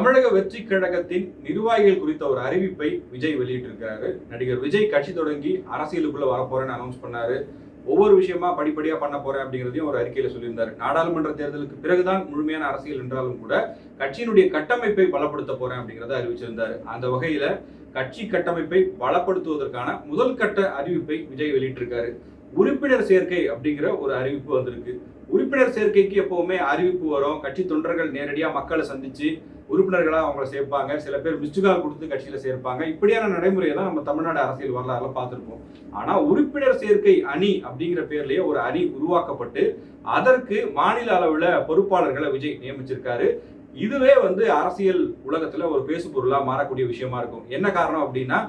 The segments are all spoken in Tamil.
தமிழக வெற்றி கழகத்தின் நிர்வாகிகள் குறித்த ஒரு அறிவிப்பை விஜய் வெளியிட்டிருக்கிறாரு. நடிகர் விஜய் கட்சி தொடங்கி அரசியலுக்குள்ள வரப்போறேன்னு அனௌன்ஸ் பண்ணாரு. ஒவ்வொரு விஷயமா படிப்படியா பண்ண போறேன் அப்படிங்கிறதையும் ஒரு அறிக்கையில சொல்லியிருந்தாரு. நாடாளுமன்ற தேர்தலுக்கு பிறகுதான் முழுமையான அரசியல் என்றாலும் கூட கட்சியினுடைய கட்டமைப்பை பலப்படுத்த போறேன் அப்படிங்கறத அறிவிச்சிருந்தாரு. அந்த வகையில கட்சி கட்டமைப்பை பலப்படுத்துவதற்கான முதல் கட்ட அறிவிப்பை விஜய் வெளியிட்டிருக்காரு. உறுப்பினர் சேர்க்கை அப்படிங்கிற ஒரு அறிவிப்பு வந்திருக்கு. உறுப்பினர் சேர்க்கைக்கு எப்பவுமே அறிவிப்பு வரும். கட்சி தொண்டர்கள் நேரடியா மக்களை சந்திச்சு உறுப்பினர்களா அவங்கள சேர்ப்பாங்க. சில பேர் மிஸ்டு கால் கொடுத்து கட்சியில் சேர்ப்பாங்க. இப்படியான நடைமுறையை தான் நம்ம தமிழ்நாடு அரசியல் வரலாறுல பார்த்திருப்போம். ஆனா உறுப்பினர் சேர்க்கை அணி அப்படிங்கிற பேர்லயே ஒரு அணி உருவாக்கப்பட்டு அதற்கு மாநில அளவுல பொறுப்பாளர்களை விஜய் நியமிச்சிருக்காரு. இதுவே வந்து அரசியல் உலகத்துல ஒரு பேசு பொருளா மாறக்கூடிய விஷயமா இருக்கும். என்ன காரணம் அப்படின்னா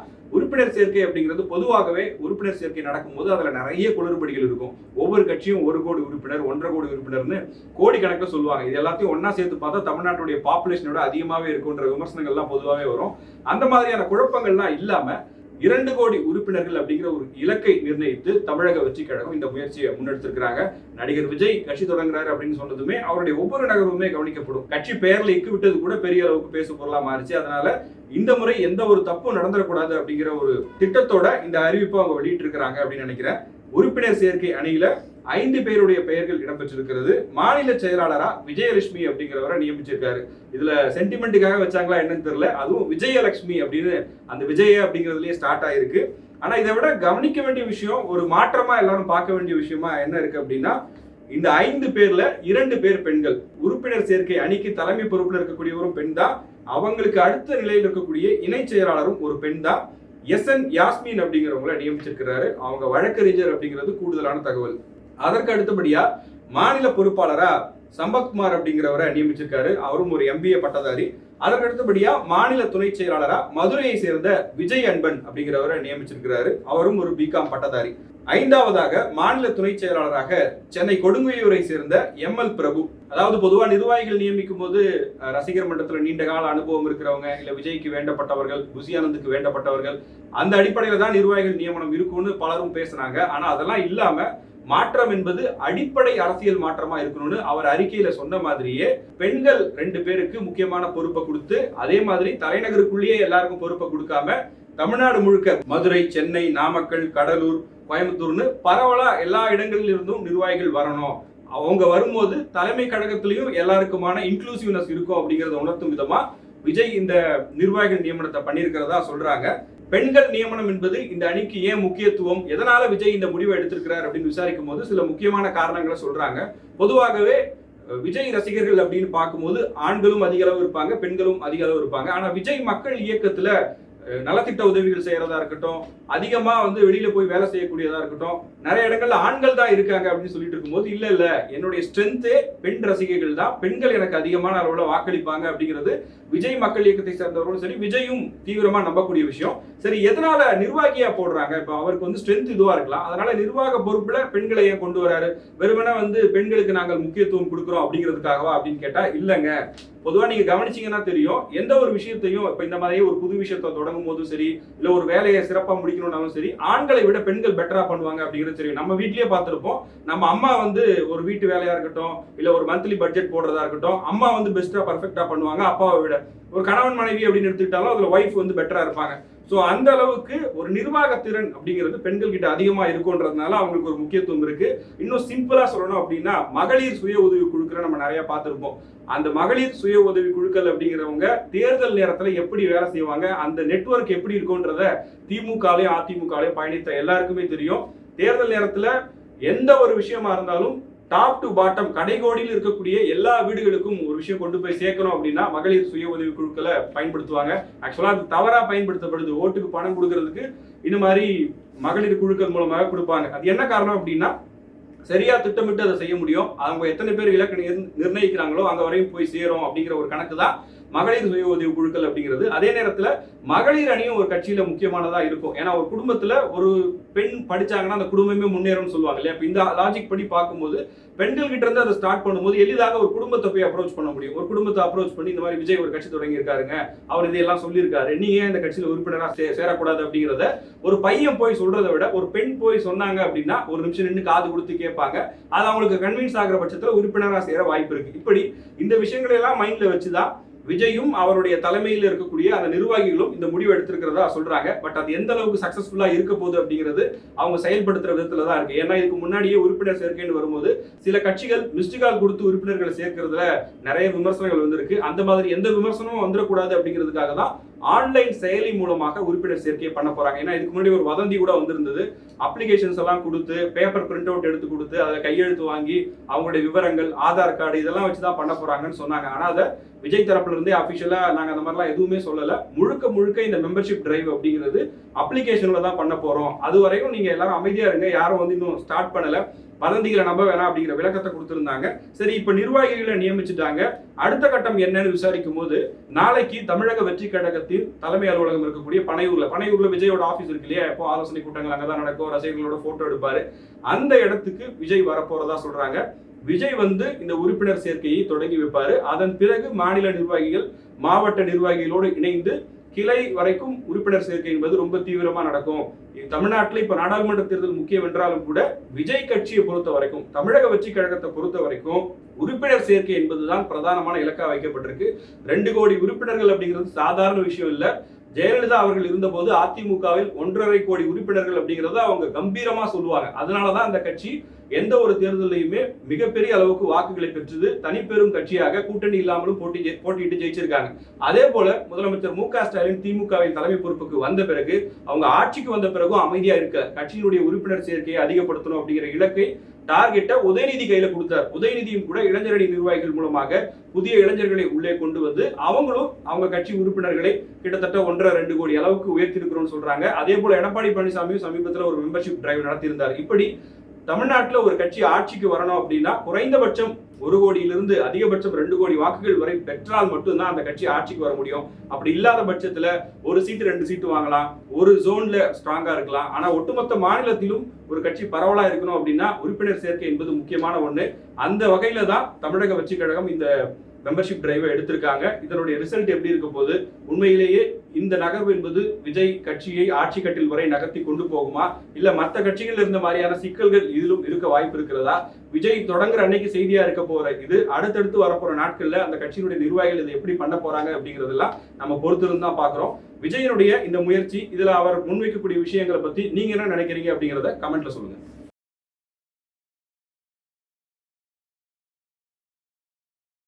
உறுப்பினர் சேர்க்கை அப்படிங்கிறது பொதுவாகவே உறுப்பினர் சேர்க்கை நடக்கும்போது அதுல நிறைய குளறுபடிகள் இருக்கும். ஒவ்வொரு கட்சியும் ஒரு கோடி உறுப்பினர் ஒன்றரை கோடி உறுப்பினர்னு கோடி கணக்கில் சொல்லுவாங்க. இது எல்லாத்தையும் ஒன்றா சேர்த்து பார்த்தா தமிழ்நாட்டுடைய பாப்புலேஷனோட அதிகமாவே இருக்குன்ற விமர்சனங்கள்லாம் பொதுவாகவே வரும். அந்த மாதிரியான குழப்பங்கள்லாம் இல்லாம இரண்டு கோடி உறுப்பினர்கள் அப்படிங்கிற ஒரு இலக்கை நிர்ணயித்து தமிழக வெற்றி கழகம் இந்த முயற்சியை முன்னெடுத்திருக்கிறாங்க. நடிகர் விஜய் கட்சி தொடங்குறாரு அப்படின்னு சொன்னதுமே அவருடைய ஒவ்வொரு நகரமுமே கவனிக்கப்படும். கட்சி பெயர்ல இக்கு விட்டது கூட பெரிய அளவுக்கு பேசு பொருளா மாறிச்சு. அதனால இந்த முறை எந்த ஒரு தப்பும் நடந்துடக்கூடாது அப்படிங்கிற ஒரு திட்டத்தோட இந்த அறிவிப்பை அவங்க வெளியிட்டு இருக்கிறாங்க அப்படின்னு நினைக்கிறேன். உறுப்பினர் சேர்க்கை அணியில ஐந்து பேருடைய பெயர்கள் இடம்பெற்றிருக்கிறது. மாநில செயலாளரா விஜயலட்சுமி அப்படிங்கிறவரை நியமிச்சிருக்காரு. இதுல சென்டிமெண்ட்டுக்காக வச்சாங்களா என்னன்னு தெரியல. அதுவும் விஜயலட்சுமி அப்படின்னு அந்த விஜய அப்படிங்கிறதுலயே ஸ்டார்ட் ஆயிருக்கு. ஆனா இதை விட கவனிக்க வேண்டிய விஷயம் ஒரு மாற்றமா எல்லாரும் பார்க்க வேண்டிய விஷயமா என்ன இருக்கு அப்படின்னா இந்த ஐந்து பேர்ல இரண்டு பேர் பெண்கள். உறுப்பினர் சேர்க்கை அணிக்கு தலைமை பொறுப்பில் இருக்கக்கூடியவரும் பெண் தான் அவங்களுக்கு அடுத்த நிலையில் இருக்கக்கூடிய இணை செயலாளரும் ஒரு பெண் தான் எஸ் என் யாஸ்மின் அப்படிங்கிறவங்கள நியமிச்சிருக்கிறாரு. அவங்க வழக்கறிஞர் அப்படிங்கிறது கூடுதலான தகவல். அதற்கு அடுத்தபடியா மாநில பொறுப்பாளரா சம்பத்குமார் அப்படிங்கிறவரை நியமிச்சிருக்காரு. அவரும் ஒரு எம்பிஏ பட்டதாரி. அதற்கு அடுத்தபடியா மாநில துணை செயலாளரா மதுரையை சேர்ந்த விஜய் அன்பன் அப்படிங்கிறவரை நியமிச்சிருக்கிறாரு. அவரும் ஒரு பிகாம் பட்டதாரி. ஐந்தாவதாக மாநில துணை செயலாளராக சென்னை கொடுங்குயூரை சேர்ந்த எம் எல் பிரபு. அதாவது பொதுவா நிர்வாகிகள் நியமிக்கும் போது ரசிகர் மன்றத்துல நீண்ட கால அனுபவம் இருக்கிறவங்க இல்ல விஜய்க்கு வேண்டப்பட்டவர்கள் குசியானந்துக்கு வேண்டப்பட்டவர்கள் அந்த அடிப்படையில தான் நிர்வாகிகள் நியமனம் இருக்கும்னு பலரும் பேசுனாங்க ஆனா அதெல்லாம் இல்லாம மாற்றம் என்பது அடிப்படை அரசியல் மாற்றமா இருக்கணும்னு அவர் அறிக்கையில சொன்ன மாதிரியே பெண்கள் ரெண்டு பேருக்கு முக்கியமான பொறுப்பை கொடுத்து அதே மாதிரி தலைநகருக்குள்ளேயே எல்லாருக்கும் பொறுப்பை கொடுக்காம தமிழ்நாடு முழுக்க மதுரை சென்னை நாமக்கல் கடலூர் கோயம்புத்தூர்னு பரவலா எல்லா இடங்களில் இருந்தும் நிர்வாகிகள் வரணும். அவங்க வரும்போது தலைமை கழகத்திலையும் எல்லாருக்குமான இன்க்ளூசிவ்னஸ் இருக்கும் அப்படிங்கறத உணர்த்தும் விதமா விஜய் இந்த நிர்வாகிகள் நியமனத்தை பண்ணியிருக்கிறதா சொல்றாங்க. பெண்கள் நியமனம் என்பது இந்த அணிக்கு ஏன் முக்கியத்துவம்? எதனால விஜய் இந்த முடிவை எடுத்திருக்கிறார் அப்படின்னு விசாரிக்கும் போது சில முக்கியமான காரணங்களை சொல்றாங்க. பொதுவாகவே விஜய் ரசிகர்கள் அப்படின்னு பார்க்கும்போது ஆண்களும் அதிக அளவு இருப்பாங்க பெண்களும் அதிக அளவு இருப்பாங்க. ஆனா விஜய் மக்கள் இயக்கத்துல நலத்திட்ட உதவிகள் செய்யறதா இருக்கட்டும் அதிகமா வந்து வெளியில போய் வேலை செய்யக்கூடியதா இருக்கட்டும் நிறைய இடங்கள்ல ஆண்கள் தான் இருக்காங்க அப்படின்னு சொல்லிட்டு இருக்கும்போது இல்ல இல்ல என்னுடைய ஸ்ட்ரென்த்தே பெண் ரசிகைகள் தான். பெண்கள் எனக்கு அதிகமான அளவுல வாக்களிப்பாங்க அப்படிங்கிறது விஜய் மக்கள் இயக்கத்தை சேர்ந்தவர்களும் சரி விஜயும் தீவிரமா நம்பக்கூடிய விஷயம். சரி எதனால நிர்வாகியா போடுறாங்க? இப்ப அவருக்கு வந்து ஸ்ட்ரென்த் இதுவா இருக்கலாம். அதனால நிர்வாக பொறுப்புல பெண்களை ஏன் கொண்டு வராரு? வெறுமனா வந்து பெண்களுக்கு நாங்கள் முக்கியத்துவம் கொடுக்குறோம் அப்படிங்கிறதுக்காகவா அப்படின்னு கேட்டா இல்லைங்க. பொதுவா நீங்க கவனிச்சீங்கன்னா தெரியும் எந்த ஒரு விஷயத்தையும் இப்ப இந்த மாதிரி ஒரு புது விஷயத்தை தொடங்கும் போதும் சரி இல்ல ஒரு வேலையை சிறப்பா முடிக்கணும்னாலும் சரி ஆண்களை விட பெண்கள் பெட்டரா பண்ணுவாங்க அப்படிங்கிறது தெரியும். நம்ம வீட்லயே பார்த்திருப்போம். நம்ம அம்மா வந்து ஒரு வீட்டு வேலையா இருக்கட்டும் இல்ல ஒரு மந்த்லி பட்ஜெட் போடுறதா இருக்கட்டும் அம்மா வந்து பெஸ்டா பர்ஃபெக்டா பண்ணுவாங்க அப்பாவை விட. ஒரு கணவன் மனைவி அப்படின்னு எடுத்துக்கிட்டாலும் அதுல ஒய்ஃப் வந்து பெட்டரா இருப்பாங்க. ஸோ அந்த அளவுக்கு ஒரு நிர்வாக திறன் அப்படிங்கிறது பெண்கள் கிட்ட அதிகமா இருக்குன்றதுனால அவங்களுக்கு ஒரு முக்கியத்துவம் இருக்கு. இன்னும் சிம்பிளா சொல்லணும் அப்படின்னா மகளிர் சுய உதவி குழுக்களை நம்ம நிறைய பார்த்துருப்போம். அந்த மகளிர் சுய உதவி குழுக்கள் அப்படிங்கிறவங்க தேர்தல் நேரத்துல எப்படி வேலை செய்வாங்க அந்த நெட்வொர்க் எப்படி இருக்கும்ன்றத திமுகலையும் அதிமுகலையும் பயணித்த எல்லாருக்குமே தெரியும். தேர்தல் நேரத்துல எந்த ஒரு விஷயமா இருந்தாலும் டாப் டு பாட்டம் கடைகோடியில் இருக்கக்கூடிய எல்லா வீடுகளுக்கும் ஒரு விஷயம் கொண்டு போய் சேர்க்கணும் அப்படின்னா மகளிர் சுய உதவி குழுக்களை பயன்படுத்துவாங்க. ஆக்சுவலாக அது தவறாக பயன்படுத்தப்படுது. ஓட்டுக்கு பணம் கொடுக்கறதுக்கு இந்த மாதிரி மகளிர் குழுக்கள் மூலமாக கொடுப்பாங்க. அது என்ன காரணம் அப்படின்னா சரியா திட்டமிட்டு அதை செய்ய முடியும். அவங்க எத்தனை பேர் இலக்கு நிர்ணயிக்கிறாங்களோ அங்க வரையும் போய் சேரும் அப்படிங்கிற ஒரு கணக்கு தான் மகளிர் சுய உதவி குழுக்கள் அப்படிங்கிறது அதே நேரத்தில் மகளிர் அணியும் ஒரு கட்சியில் முக்கியமானதாக இருக்கும். ஏன்னா ஒரு குடும்பத்தில் ஒரு பெண் படிச்சாங்கன்னா அந்த குடும்பமே முன்னேறும்னு சொல்லுவாங்க இல்லையா? இப்போ இந்த லாஜிக் படி பார்க்கும்போது பெண்கள் கிட்ட இருந்து அதை ஸ்டார்ட் பண்ணும்போது எளிதாக ஒரு குடும்பத்தை போய் அப்ரோச் பண்ண முடியும். ஒரு குடும்பத்தை அப்ரோச் பண்ணி இந்த மாதிரி விஜய் ஒரு கட்சி தொடங்கியிருக்காருங்க அவர் இதையெல்லாம் சொல்லியிருக்காரு நீங்க ஏன் இந்த கட்சியில் உறுப்பினராக சே- சேரக்கூடாது அப்படிங்கிறத ஒரு பையன் போய் சொல்றதை விட ஒரு பெண் போய் சொன்னாங்க அப்படின்னா ஒரு நிமிஷம் நின்று காது கொடுத்து கேட்பாங்க. அது அவங்களுக்கு கன்வின்ஸ் ஆகிற பட்சத்தில் உறுப்பினராக சேர வாய்ப்பு இருக்கு. இப்படி இந்த விஷயங்களை எல்லாம் மைண்ட்ல வச்சுதான் விஜயும் அவருடைய தலைமையில் இருக்கக்கூடிய அந்த நிர்வாகிகளும் இந்த முடிவு எடுத்திருக்கிறதா சொல்றாங்க. பட் அது எந்த அளவுக்கு சக்சஸ்ஃபுல்லா இருக்க போகுது அப்படிங்கிறது அவங்க செயல்படுத்துற விதத்துல தான் இருக்கு. ஏன்னா இதுக்கு முன்னாடியே உறுப்பினர் சேர்க்கைன்னு வரும்போது சில கட்சிகள் மிஸ்டு கால் கொடுத்து உறுப்பினர்களை சேர்க்கிறதுல நிறைய விமர்சனங்கள் வந்திருக்கு. அந்த மாதிரி எந்த விமர்சனமும் வந்துடக்கூடாது அப்படிங்கிறதுக்காக தான் ஆன்லைன் செயலி மூலமாக உறுப்பினர் சேர்க்கையை பண்ண போறாங்க. ஏன்னா இதுக்கு முன்னாடி ஒரு வதந்தி கூட வந்திருந்தது. அப்ளிகேஷன்ஸ் எல்லாம் கொடுத்து பேப்பர் பிரிண்ட் அவுட் எடுத்து கொடுத்து அதில் கையெழுத்து வாங்கி அவங்களுடைய விவரங்கள் ஆதார் கார்டு இதெல்லாம் வச்சு தான் பண்ண போறாங்கன்னு சொன்னாங்க. ஆனால் அதை விஜய் தரப்புல இருந்தே அபிஷியலா நாங்க அந்த மாதிரிலாம் எதுவுமே சொல்லல. முழுக்க முழுக்க இந்த மெம்பர்ஷிப் டிரைவ் அப்படிங்கிறது அப்ளிகேஷன்ல தான் பண்ண போறோம். அது வரைக்கும் நீங்க எல்லாரும் அமைதியா இருங்க. யாரும் வந்து இன்னும் ஸ்டார்ட் பண்ணல. வதந்திகளை நம்ப வேணாம் அப்படிங்கிற விளக்கத்தை கொடுத்துருந்தாங்க. சரி இப்போ நிர்வாகிகளை நியமிச்சுட்டாங்க. அடுத்த கட்டம் என்னன்னு விசாரிக்கும் போது நாளைக்கு தமிழக வெற்றி கழகத்தின் தலைமை அலுவலகம் இருக்கக்கூடிய பனையூர்ல பனையூர்ல விஜயோட ஆஃபீஸ் இருக்கு இல்லையா? எப்போ ஆலோசனை கூட்டங்கள் அங்கதான் நடக்கும் ரசிகர்களோட போட்டோ எடுப்பாரு. அந்த இடத்துக்கு விஜய் வரப்போறதா சொல்றாங்க. விஜய் வந்து இந்த உறுப்பினர் சேர்க்கையை தொடங்கி வைப்பாரு. அதன் பிறகு மாநில நிர்வாகிகள் மாவட்ட நிர்வாகிகளோடு இணைந்து கிளை வரைக்கும் உறுப்பினர் சேர்க்கை என்பது ரொம்ப தீவிரமா நடக்கும். தமிழ்நாட்டில் இப்ப நாடாளுமன்ற தேர்தல் முக்கியம் என்றாலும் கூட விஜய் கட்சியை பொறுத்த வரைக்கும் தமிழக வெற்றி கழகத்தை பொறுத்த வரைக்கும் உறுப்பினர் சேர்க்கை என்பதுதான் பிரதானமான இலக்கா வைக்கப்பட்டிருக்கு. ரெண்டு கோடி உறுப்பினர்கள் அப்படிங்கிறது சாதாரண விஷயம் இல்ல. ஜெயலலிதா அவர்கள் இருந்தபோது அதிமுகவில் ஒன்றரை கோடி உறுப்பினர்கள் அப்படிங்கிறத அவங்க கம்பீரமா சொல்லுவாங்க. அதனாலதான் அந்த கட்சி எந்த ஒரு தேர்தலையுமே மிகப்பெரிய அளவுக்கு வாக்குகளை பெற்றது தனிப்பெரும் கட்சியாக கூட்டணி இல்லாமலும் போட்டி போட்டியிட்டு ஜெயிச்சிருக்காங்க. அதே போல முதலமைச்சர் மு க ஸ்டாலின் திமுகவின் தலைமை பொறுப்புக்கு வந்த பிறகு அவங்க ஆட்சிக்கு வந்த பிறகும் அமைதியா இருக்க கட்சியினுடைய உறுப்பினர் சேர்க்கையை அதிகப்படுத்தணும் அப்படிங்கிற இலக்கை டார்கெட்டை உதயநிதி கையில கொடுத்தார். உதயநிதியும் கூட இளைஞரணி நிர்வாகிகள் மூலமாக புதிய இளைஞர்களை உள்ளே கொண்டு வந்து அவங்களும் அவங்க கட்சி உறுப்பினர்களை கிட்டத்தட்ட ஒன்றரை ரெண்டு கோடி அளவுக்கு உயர்த்திருக்கிறோம்னு சொல்றாங்க. அதே போல எடப்பாடி பழனிசாமியும் சமீபத்தில் ஒரு மெம்பர்ஷிப் டிரைவ் நடத்தியிருந்தார். இப்படி தமிழ்நாட்டில் ஒரு கட்சி ஆட்சிக்கு வரணும் அப்படின்னா குறைந்தபட்சம் ஒரு கோடியிலிருந்து அதிகபட்சம் ரெண்டு கோடி வாக்குகள் வரை பெற்றால் மட்டும்தான் அந்த கட்சி ஆட்சிக்கு வர முடியும். அப்படி இல்லாத பட்சத்துல ஒரு சீட்டு ரெண்டு சீட்டு வாங்கலாம். ஒரு ஜோன்ல ஸ்ட்ராங்கா இருக்கலாம். ஆனா ஒட்டுமொத்த மாநிலத்திலும் ஒரு கட்சி பரவலா இருக்கணும் அப்படின்னா உறுப்பினர் சேர்க்கை என்பது முக்கியமான ஒண்ணு. அந்த வகையில தான் தமிழக வெற்றி கழகம் இந்த மெம்பர்ஷிப் டிரைவை எடுத்திருக்காங்க. இதனுடைய ரிசல்ட் எப்படி இருக்க போது உண்மையிலேயே இந்த நகர்வு என்பது விஜய் கட்சியை ஆட்சி கட்டில் வரை நகர்த்தி கொண்டு போகுமா? இல்ல மற்ற கட்சிகள் இருந்த மாதிரியான சிக்கல்கள் இதிலும் இருக்க வாய்ப்பு இருக்கிறதா? விஜய் தொடங்குற அன்னைக்கு செய்தியா இருக்க போற இது அடுத்தடுத்து வரப்போற நாட்கள்ல அந்த கட்சியினுடைய நிர்வாகிகள் இதை எப்படி பண்ண போறாங்க அப்படிங்கறதெல்லாம் நம்ம பொறுத்திருந்து தான் பாக்குறோம் விஜயனுடைய இந்த முயற்சி இதுல அவர் முன்வைக்கக்கூடிய விஷயங்களை பத்தி நீங்க என்ன நினைக்கிறீங்க அப்படிங்கறத கமெண்ட்ல சொல்லுங்க.